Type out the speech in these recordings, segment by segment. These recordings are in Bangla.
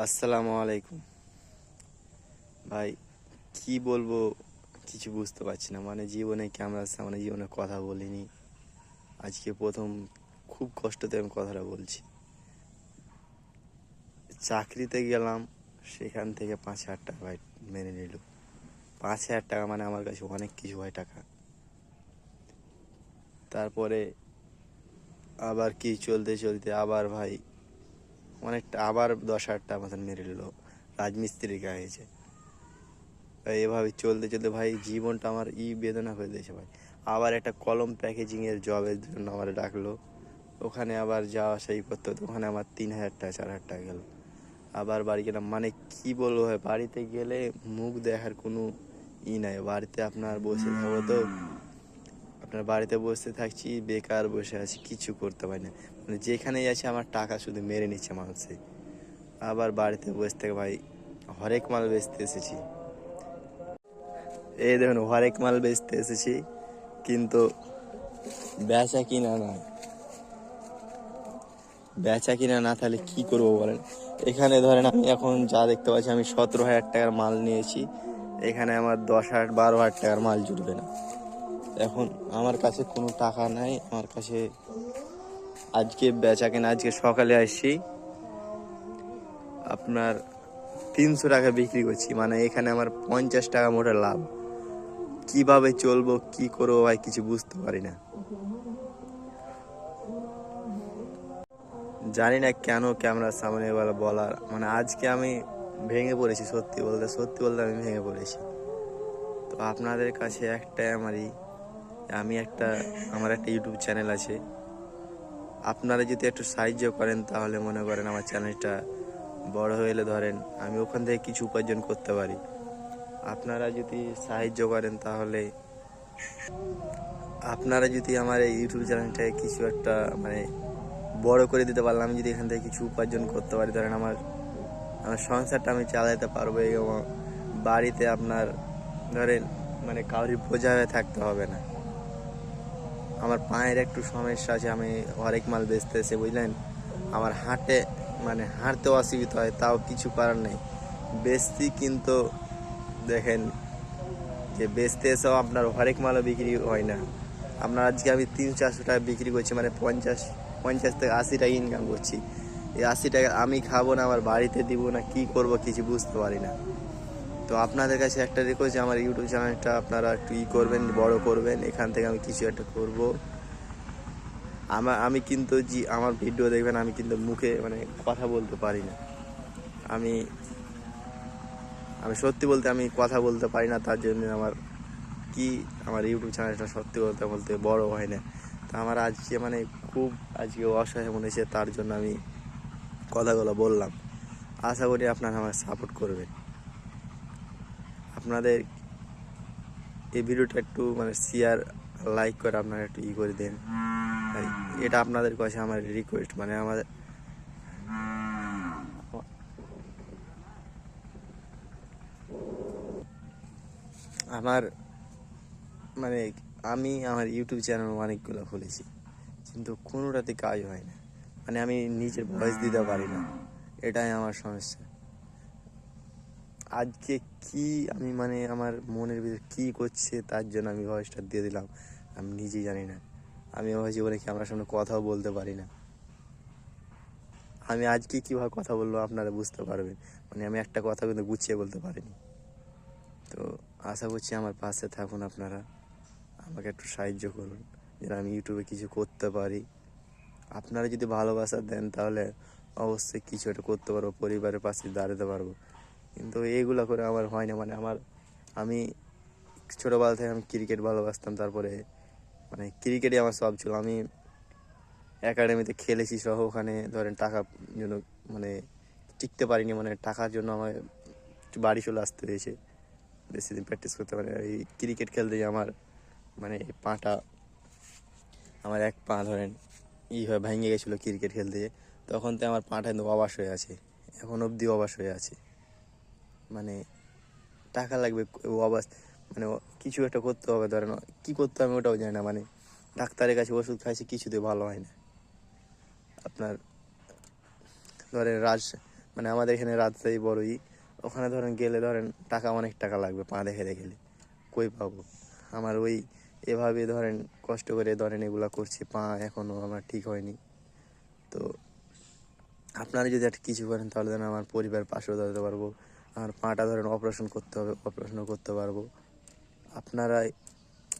আসসালামু আলাইকুম। ভাই, কি বলব? কিছু বুঝতে পারছি না। মানে জীবনে ক্যামেরার সামনে জীবনে কথা বলিনি। আজকে প্রথম খুব কষ্টতে আমি কথাটা বলছি। চাকরিতে গেলাম, সেখান থেকে পাঁচ হাজার টাকা ভাই মেনে নিল। পাঁচ হাজার টাকা মানে আমার কাছে অনেক কিছু হয় টাকা। তারপরে আবার কি চলতে চলতে আবার ভাই অনেকটা আবার দশ টাকা মতন মেরে নিল। রাজমিস্ত্রির গায়েছে। এভাবে চলতে চলতে ভাই, জীবনটা আমার ই বেদনা হয়ে দিয়েছে ভাই। আবার একটা কলম প্যাকেজিংয়ের জবের জন্য আমার ডাকলো। ওখানে আবার যাওয়া সেই করতে হতো ওখানে আমার তিন হাজার টাকা, চার হাজার টাকা গেলো। আবার বাড়ি গেলাম। মানে কি বলব ভাই, বাড়িতে গেলে মুখ দেখার কোনো ই নাই। বাড়িতে আপনার বসে থাকব তো আপনার বাড়িতে বসে থাকছি, বেকার বসে আছি, কিছু করতে পারি না। মানে যেখানেই আছি আমার টাকা শুধু মেরে নিচ্ছে মানুষে। আবার বাড়িতে বসে থেকে ভাই, হরেক মাল বেচতে এসেছি। এই দেখুন, হরেক মাল বেচতে এসেছি, কিন্তু বেচা কিনা না। বেচা কিনা না, তাহলে কি করব বলেন? এখানে ধরেন আমি এখন যা দেখতে পাচ্ছি, আমি সতেরো হাজার টাকার মাল নিয়েছি। এখানে আমার দশ হাজার, বারো হাজার টাকার মাল জুটবে না। এখন আমার কাছে কোনো টাকা নাই, আমার কাছে আজকে বেচা কেনা, আজকে সকালে আসছি। আপনার তিনশো টাকা বিক্রি করছি মানে এখানে আমার পঞ্চাশ টাকা মোটে লাভ। কীভাবে চলবো, কি করব ভাই, কিছু বুঝতে পারি না। জানি না কেন ক্যামেরার সামনে এবার বলার মানে আজকে আমি ভেঙে পড়েছি, সত্যি বলতে সত্যি বলতে আমি ভেঙে পড়েছি। তো আপনাদের কাছে একটাই আমারই আমি একটা, আমার একটা ইউটিউব চ্যানেল আছে। আপনারা যদি একটু সাহায্য করেন, তাহলে মনে করেন আমার চ্যানেলটা বড় হয়ে ধরেন, আমি ওখান থেকে কিছু উপার্জন করতে পারি। আপনারা যদি সাহায্য করেন, তাহলে আপনারা যদি আমার এই ইউটিউব চ্যানেলটাকে কিছু একটা মানে বড় করে দিতে পারলাম আমি যদি এখান থেকে কিছু উপার্জন করতে পারি, ধরেন আমার আমার সংসারটা আমি চালাতে পারব এবং বাড়িতে আপনার, ধরেন মানে কাউরি বোঝা হয়ে থাকতে হবে না। আমার পায়ের একটু সমস্যা আছে, আমি হরেক মাল বেচতে এসে বুঝলেন? আমার হাঁটে মানে হাঁটতে অসুবিধা হয়, তাও কিছু করার নেই। বেচতি কিন্তু, দেখেন, যে বেচতে এসেও আপনার হরেক মালও বিক্রি হয় না। আপনার আজকে আমি তিন, চারশো টাকা বিক্রি করছি মানে পঞ্চাশ পঞ্চাশ থেকে আশি টাকা ইনকাম করছি। এই আশি টাকা আমি খাব না, আমার বাড়িতে দিব না, কি করব কিছু বুঝতে পারি না। তো আপনাদের কাছে একটা রিকোয়েস্ট আমার ইউটিউব চ্যানেলটা আপনারা একটু ই করবেন, বড় করবেন, এখান থেকে আমি কিছু একটা করব। আমার আমি কিন্তু জি, আমার ভিডিও দেখবেন, আমি কিন্তু মুখে মানে কথা বলতে পারি না। আমি আমি সত্যি বলতে আমি কথা বলতে পারি না, তার জন্য আমার কি আমার ইউটিউব চ্যানেলটা সত্যি বলতে বলতে বড় হয় না। তো আমার আজকে মানে খুব আজকে অসহায় মনে হয়েছে তার জন্য আমি কথাগুলো বললাম। আশা করি আপনারা আমার সাপোর্ট করবেন। আপনাদের এই ভিডিওটা একটু মানে শেয়ার লাইক করে আপনারা একটু ই করে দেন। এটা আপনাদের কাছে আমার রিকোয়েস্ট মানে আমাদের আমার মানে আমি আমার ইউটিউব চ্যানেল অনেকগুলো খুলেছি, কিন্তু কোনোটাতে কাজ হয় না। মানে আমি নিজের ভয়েস দিতে পারি না। এটাই আমার সমস্যা। আজকে কি আমি মানে আমার মনের ভিতরে কি করছে তার জন্য আমি ভয়েসটা দিয়ে দিলাম। আমি নিজেই জানি না। আমি আমার জীবনে ক্যামেরার সামনে কথাও বলতে পারি না। আমি আজকে কীভাবে কথা বলল আপনারা বুঝতে পারবেন। মানে আমি একটা কথা কিন্তু গুছিয়ে বলতে পারিনি। তো আশা করছি আমার পাশে থাকুন আপনারা। আমাকে একটু সাহায্য করুন। যেন আমি ইউটিউবে কিছু করতে পারি। আপনারা যদি ভালোবাসা দেন তাহলে অবশ্যই কিছু একটা করতে পারব, পরিবারের পাশে দাঁড়াতে পারব। কিন্তু এইগুলো করে আমার হয় না মানে আমার, আমি ছোটোবেলা থেকে আমি ক্রিকেট ভালোবাসতাম, তারপরে মানে ক্রিকেটই আমার সব ছিল। আমি একাডেমিতে খেলেছি সহ, ওখানে ধরেন টাকা জন্য মানে টিকতে পারিনি মানে টাকার জন্য আমার বাড়ি চলে আসতে হয়েছে। বেশি দিন প্র্যাকটিস করতে পারি এই ক্রিকেট খেলতে আমার মানে পাটা, আমার এক পা ধরেন ই হয়ে ভেঙে গেছিল ক্রিকেট খেলতে তখন তো আমার পাটা কিন্তু অবাস হয়ে আছে, এখন অবধি অবাস হয়ে আছে। মানে টাকা লাগবে মানে কিছু একটা করতে হবে, ধরেন কী করতে হবে ওটাও জানি না মানে ডাক্তারের কাছে ওষুধ খাইছে কিছুতে ভালো হয় না। আপনার, ধরেন রাজ মানে আমাদের এখানে রাজশাহী বড়ই, ওখানে ধরেন গেলে ধরেন টাকা অনেক টাকা লাগবে, পা দেখে গেলে। কই পাবো? আমার ওই এভাবে ধরেন কষ্ট করে ধরেন এগুলো করছি, পা এখনও আমার ঠিক হয়নি। তো, আপনারা যদি একটা কিছু করেন তাহলে ধরেন আমার পরিবার পাশেও দাঁড়াতে পারব। আমার পাটা ধরেন অপারেশন করতে হবে অপারেশনও করতে পারব। আপনারাই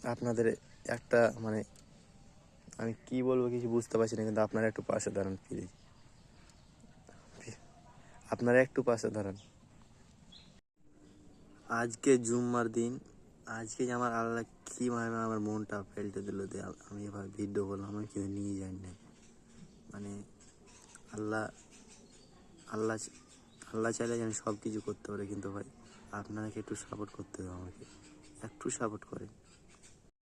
আপনাদের একটা মানে আমি কি বলব কিছু বুঝতে পারছি না, কিন্তু আপনারা একটু পাশে দাঁড়ান প্লিজ আপনারা একটু পাশে দাঁড়ান। আজকে জুম্মার দিন, আজকে আমার আল্লাহ কি মানে আমার মনটা ফেলতে দিল যে আল- আমি এভাবে ভিডিও করলাম, আমি কেউ নিয়ে যাই না মানে আল্লাহ আল্লাহ আল্লাহ চাইলে আমি সব কিছু করতে পারে, কিন্তু ভাই, আপনাকে একটু সাপোর্ট করতে হবে আমাকে। একটু সাপোর্ট করেন।